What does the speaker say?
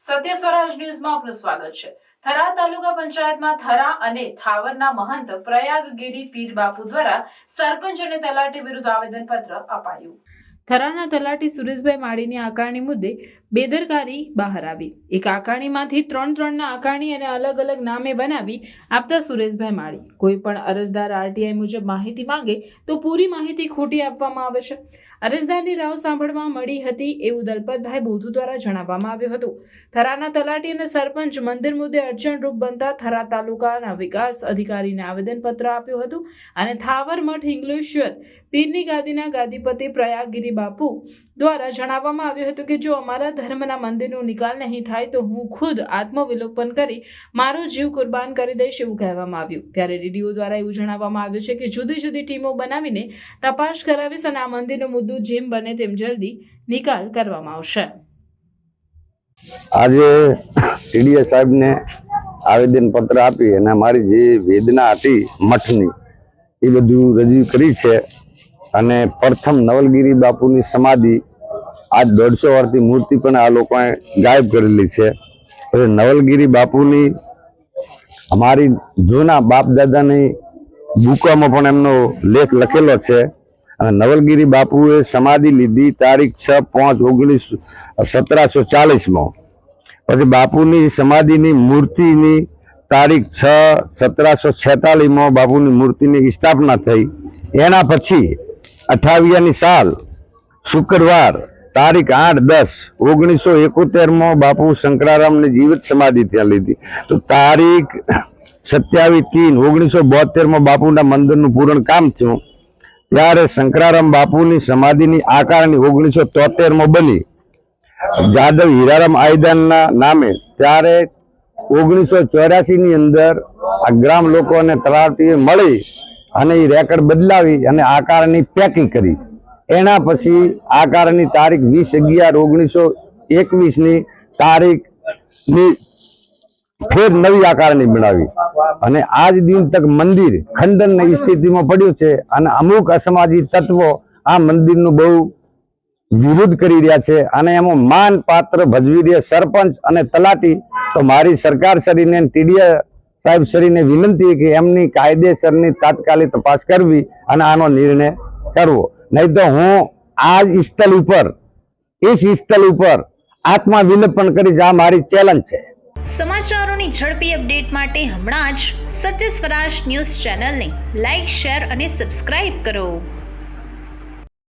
સત્ય સ્વરાજ ન્યૂઝમાં આપનું સ્વાગત છે. થરા તાલુકા પંચાયતમાં થરા અને થાવરના મહંત પ્રયાગગીરી પીર બાપુ દ્વારા સરપંચ અને તલાટી વિરુદ્ધ આવેદનપત્ર અપાયું. થરાના તલાટી સુરેશભાઈ માળીની આકારણી મુદ્દે બેદરકારી બહાર આવી. એક આકારણીમાંથી ત્રણ ત્રણના આકારણી અને અલગ અલગ નામે બનાવી આપતા સુરેશભાઈ માળી. કોઈ પણ અરજદાર આરટીઆઈ મુજબ માહિતી માંગે તો પૂરી માહિતી ખોટી આપવામાં આવે છે. અરજદારની રાવ સાંભળવા મળી હતી એવું દલપતભાઈ બોધુ દ્વારા જણાવવામાં આવ્યું હતું. થરાના તલાટી અને સરપંચ મંદિર મુદ્દે અડચણરૂપ બનતા થરા તાલુકાના વિકાસ અધિકારીને આવેદનપત્ર આપ્યું હતું અને થાવર મઠ ઇંગ્લિશ્વર પીરની ગાદીના ગાદીપતિ પ્રયાગગીરી બાપુ દ્વારા જણાવવામાં આવ્યું હતું કે જો અમારા ધર્મના મંદિરનો નિકાલ નહીં થાય તો હું ખુદ આત્મવિલોપન કરી મારો જીવ કુરબાન કરી દઈશ એવું કહેવામાં આવ્યું. ત્યારે રેડિયો દ્વારા એવું જણાવવામાં આવ્યું છે કે જુદી જુદી ટીમો બનાવીને તપાસ કરાવીશ અને આ મંદિરનો મુદ્દો જેમ બને તેમ જલ્દી નિકાલ કરવામાં આવશે. આજે ટીડીએ સાહેબને આવેદનપત્ર આપી અને મારી જે વેદના હતી, મઠની, એ બધું રજૂ કરી છે. અને પ્રથમ નવલગીરી બાપુની સમાધિ આજ દોઢસો વર્ષથી મૂર્તિ પણ આ લોકોએ ગાયબ કરેલી છે. પછી નવલગીરી બાપુની અમારી જૂના બાપ દાદાની બુકોમાં પણ એમનો લેખ લખેલો છે. અને નવલગીરી બાપુએ સમાધિ લીધી તારીખ છ પાંચ ઓગણીસ સતરાસો ચાલીસમાં. પછી બાપુની સમાધિની મૂર્તિની તારીખ છ સતરાસો છેતાલીસમાં બાપુની મૂર્તિની સ્થાપના થઈ. એના પછી અઠાવીયાની સાલ, શુક્રવાર, તારીખ આઠ દસ, ઓગણીસો એકોતેરમાં બાપુ શંકરારામની જીવિત સમાધિ ત્યાં લીધી. તો તારીખ સત્યાવીસ તીન ઓગણીસો બોતેરમાં બાપુના મંદિરનું પૂરણ કામ થયું. ત્યારે શંકરારામ બાપુની સમાધિની આકારની ઓગણીસો તોતેરમાં બની. જાદવ હીરારામ આયદાનના નામે ત્યારે ઓગણીસો ચોર્યાસીની અંદર આ ગ્રામ લોકોને તલાટીએ મળી. અને એ રેકર્ડ બદલાવી અને આકારની પેકિંગ કરી. એના પછી આકારની તારીખ વીસ અગિયાર ઓગણીસો એકવીસની તારીખની ફેર નવી આકારની બનાવી. અને આજ દિન તક મંદિર ખંડનની સ્થિતિમાં પડ્યું છે અને અમુક અસમાજી તત્વો આ મંદિરનું બહુ વિરોધ કરી રહ્યા છે અને એમાં માન પાત્ર ભજવી રહ્યા સરપંચ અને તલાટી. તો મારી સરકાર શરીને ટીડીએ સાહેબ શ્રીને વિનંતી કે એમની કાયદેસરની તાત્કાલિક તપાસ કરવી અને આનો નિર્ણય કરવો. નહીં તો હું આ જ સ્થળ ઉપર એ જ સ્થળ ઉપર આત્મા વિલોપન કરીશ. આ મારી ચેલેન્જ છે. સમાચારોની ઝડપી અપડેટ માટે હમણાં જ સત્ય સ્વરાજ ન્યૂઝ ચેનલને લાઇક શેર અને સબસ્ક્રાઇબ કરો.